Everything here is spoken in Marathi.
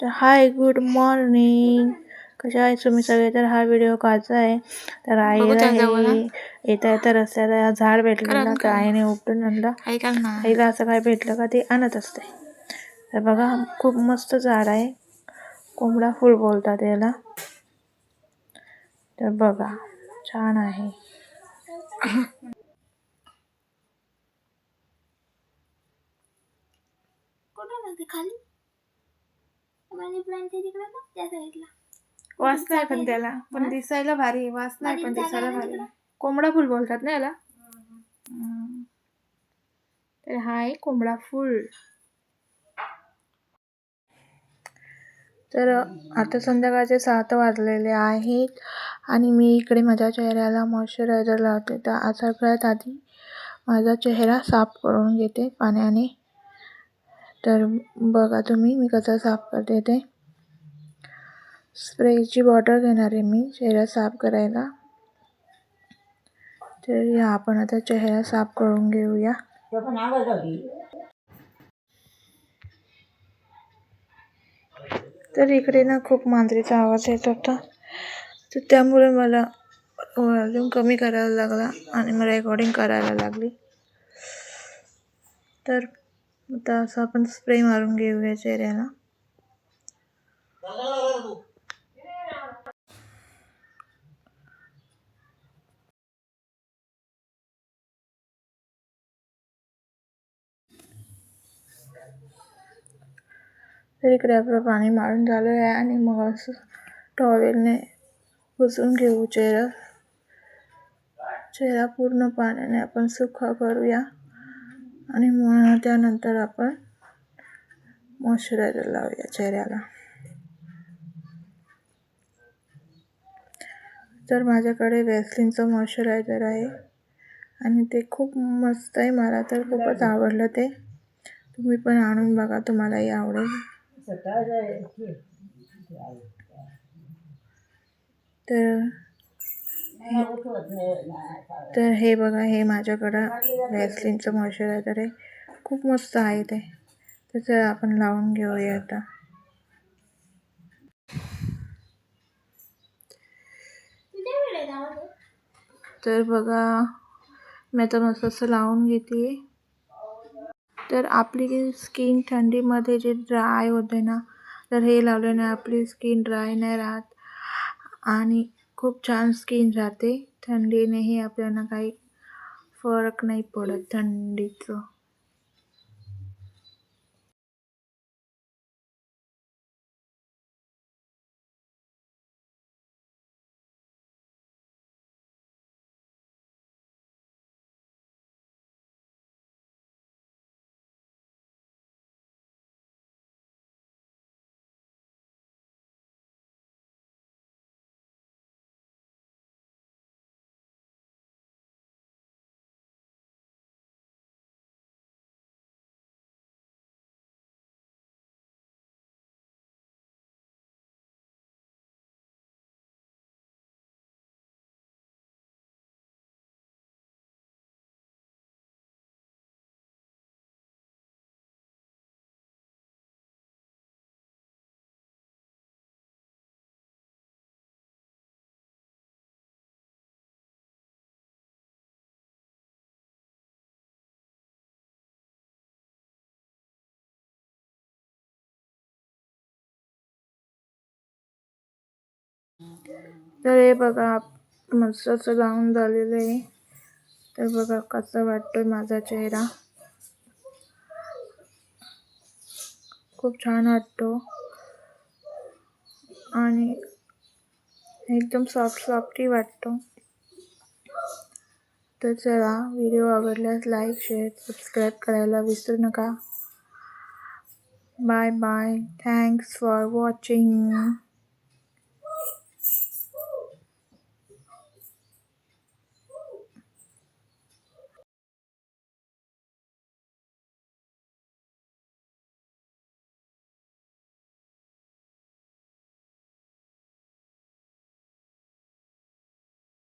तर हाय गुड मॉर्निंग कशा आहे तुम्ही सगळे? तर हा व्हिडिओ काचा आहे. तर आईला हे येता येता रस्त्याला झाड भेटलेलं तर आईने उपटून आणलं. आईला असं काय भेटलं का? ते आणत असते. तर बघा खूप मस्त झाड आहे. कोंबडा फुल बोलतात याला. तर बघा छान आहे. खाली? मनी प्लांट तिकडे बघ त्या साईडला. वास नाही पण त्याला. पण दिसायला भारी आहे. वास नाही पण दिसायला भारी आहे. कोंबडा फुल बोलतात ना याला? हम्म. तर हा आहे कोंबडा फुल. तर आता संध्याकाळचे सात वाजलेले आहेत आणि मी इकडे माझ्या चेहऱ्याला मॉइश्चरायझर लावते. तर आज सगळ्यात आधी माझा चेहरा साफ करून घेते पाण्याने. तर बघा तुम्ही मी कसा साफ करते ते. स्प्रेची बॉटल घेणार आहे मी चेहरा साफ करायला. तर या आपण आता चेहरा साफ करून घेऊया. तर इकडे ना खूप मांजरीचा आवाज येत होता. तर त्यामुळे मला वॉल्यूम कमी करायला लागला आणि मला रेकॉर्डिंग करायला लागली. तर आता असं आपण स्प्रे मारून घेऊया चेहऱ्याला. तर इकडे आपलं पाणी मारून झालं आहे आणि मग असं टॉवेलने पुसून घेऊ चेहरा. चेहरा पूर्ण पाण्याने आपण सुखा करूया आणि मग त्यानंतर आपण मॉइश्चरायझर लावूया चेहऱ्याला. तर माझ्याकडे वॅसलिनचं मॉइश्चरायझर आहे आणि ते खूप मस्त आहे. मला तर खूपच आवडलं ते. तुम्ही पण आणून बघा तुम्हालाही आवडेल. तर तर हे बघा हे माझ्याकडं वॅसलिनचं मॉइश्चरायझर आहे. खूप मस्त आहे ते. तर चला आपण लावून घेऊया आता. तर बघा मी आता मस्त असं लावून घेते. तर आपली स्किन थंडीमध्ये जे ड्राय होते ना तर हे लावल्याने आपली स्किन ड्राय नाही राहत. आणि खूप छान स्किन राहते. थंडीनेही आपल्याला काही फरक नाही पडत थंडीचं. तर हे बघा मस्त असं लावून झालेलं आहे. तर बघा कसं वाटतोय माझा चेहरा. खूप छान वाटतो. आणि एकदम सॉफ्ट सॉफ्टही वाटतो. तर चला व्हिडिओ आवडल्यास लाईक शेअर सबस्क्राईब करायला विसरू नका. Bye bye thanks for watching